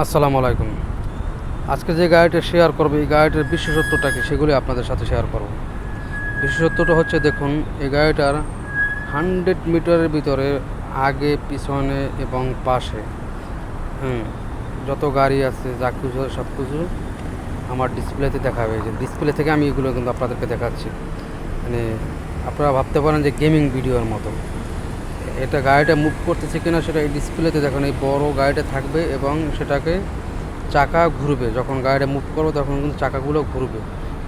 আসসালামু আলাইকুম। আজকে যে গাড়িটা শেয়ার করব, এই গাড়িটার বিশেষত্বটা কি সেগুলি আপনাদের সাথে শেয়ার করব। বিশেষত্বটা হচ্ছে দেখুন, এই গাড়িটার হান্ড্রেড মিটারের ভিতরে, আগে, পিছনে এবং পাশে, হুম, যত গাড়ি আছে, যা কিছু সব কিছু আমার ডিসপ্লেতে দেখাবে যে ডিসপ্লে থেকে আমি এগুলো কিন্তু আপনাদেরকে দেখাচ্ছি। মানে আপনারা ভাবতে পারেন যে গেমিং ভিডিওর মতো। এটা গাড়িটা মুভ করতেছে কিনা সেটা এই ডিসপ্লেতে দেখুন, এই বড় গাড়িটা থাকবে এবং সেটাকে চাকা ঘুরবে। যখন গাড়িটা মুভ করব, তখন কিন্তু চাকাগুলো ঘুরবে।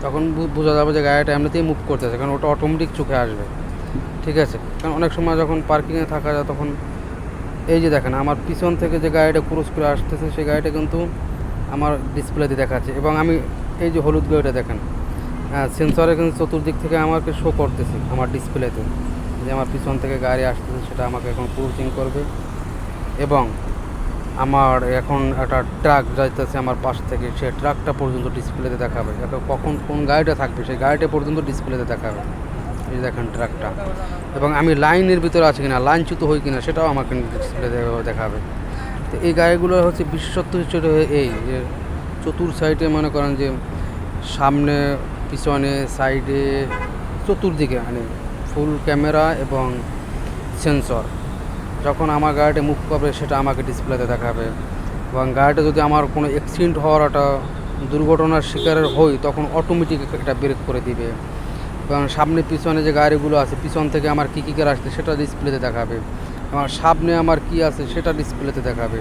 তখন বোঝা যাবে যে গাড়িটা এমনিতেই মুভ করতেছে, কারণ ওটা অটোমেটিক চোখে আসবে। ঠিক আছে? কারণ অনেক সময় যখন পার্কিংয়ে থাকা যায়, তখন এই যে দেখেন, আমার পিছন থেকে যে গাড়িটা ক্রস করে আসতেছে, সেই গাড়িটা কিন্তু আমার ডিসপ্লেতে দেখাচ্ছে। এবং আমি এই যে হলুদ গাড়িটা দেখেন হ্যাঁ সেন্সরে কিন্তু চতুর্দিক থেকে আমাকে শো করতেছে আমার ডিসপ্লেতে যে আমার পিছন থেকে গাড়ি আসতেছে, সেটা আমাকে এখন ক্রুজিং করবে। এবং আমার এখন একটা ট্রাক যাইতেছে আমার পাশ থেকে, সে ট্রাকটা পর্যন্ত ডিসপ্লেতে দেখাবে। এখন কখন কোন গাড়িটা থাকবে, সেই গাড়িটা পর্যন্ত ডিসপ্লেতে দেখাবে। এই দেখেন ট্রাকটা। এবং আমি লাইনের ভিতরে আছি কিনা লাইনচ্যুত হই কিনা, সেটাও আমাকে ডিসপ্লেতে দেখাবে। তো এই গাড়িগুলো হচ্ছে বিশেষত্ব হিসেবে এই যে চতুর সাইডে মনে করেন যে সামনে, পিছনে, সাইডে, চতুর্দিকে মানে ফুল ক্যামেরা এবং সেন্সর। যখন আমার গাড়িটা মুভ করবে সেটা আমাকে ডিসপ্লেতে দেখাবে। এবং গাড়িটা যদি আমার কোনো অ্যাক্সিডেন্ট হওয়ার একটা দুর্ঘটনার শিকারের হই, তখন অটোমেটিক একটা ব্রেক করে দিবে। এবং সামনে পিছনে যে গাড়িগুলো আছে, পিছন থেকে আমার কী কী গাড়ি আসছে, সেটা ডিসপ্লেতে দেখাবে। আমার সামনে আমার কি আছে, সেটা ডিসপ্লেতে দেখাবে।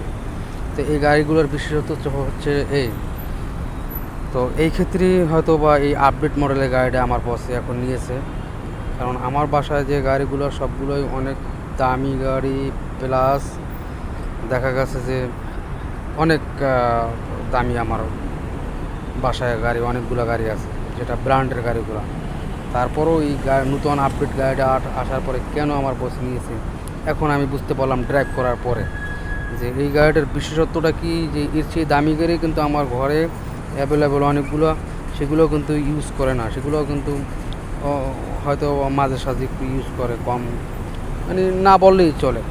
তো এই গাড়িগুলোর বিশেষত্ব হচ্ছে- এই। তো এই ক্ষেত্রেই হয়তো বা এই আপডেট মডেলের গাড়িটা আমার বসে এখন নিয়েছে। কারণ আমার বাসায় যে গাড়িগুলো, সবগুলোই অনেক দামি গাড়ি প্লাস দেখা গেছে যে অনেক দামি আমার বাসায় গাড়ি, অনেকগুলো গাড়ি আছে, যেটা ব্র্যান্ডের গাড়িগুলো। তারপরেও এই নতুন আপডেট গাড়িটা আসার পরে কেন আমার বসে নিয়েছে? এখন আমি বুঝতে পারলাম ড্রাইভ করার পরে। যে এই গাড়িটার বিশেষত্বটা কি? যে এর চেয়ে দামি গাড়ি কিন্তু আমার ঘরে অ্যাভেলেবেল অনেকগুলো, সেগুলো কিন্তু ইউজ করে না। সেগুলো কিন্তু হয়তো মাঝে সাঝে একটু ইউজ করে কম মানে না বললেই চলে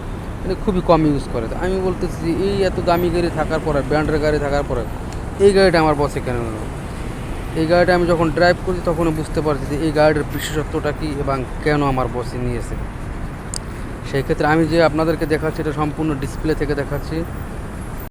মানে খুবই কম ইউজ করে। তো আমি বলতেছি এই এত দামি গাড়ি থাকার পরে, ব্র্যান্ডের গাড়ি থাকার পরে, এই গাড়িটা আমার বসে কেন? এই গাড়িটা আমি যখন ড্রাইভ করি, তখন বুঝতে পারছি যে এই গাড়ির বিশেষত্বটা কী এবং কেন আমার বসে নিয়েছে। সেই ক্ষেত্রে আমি যে আপনাদেরকে দেখাচ্ছি, এটা সম্পূর্ণ ডিসপ্লে থেকে দেখাচ্ছি।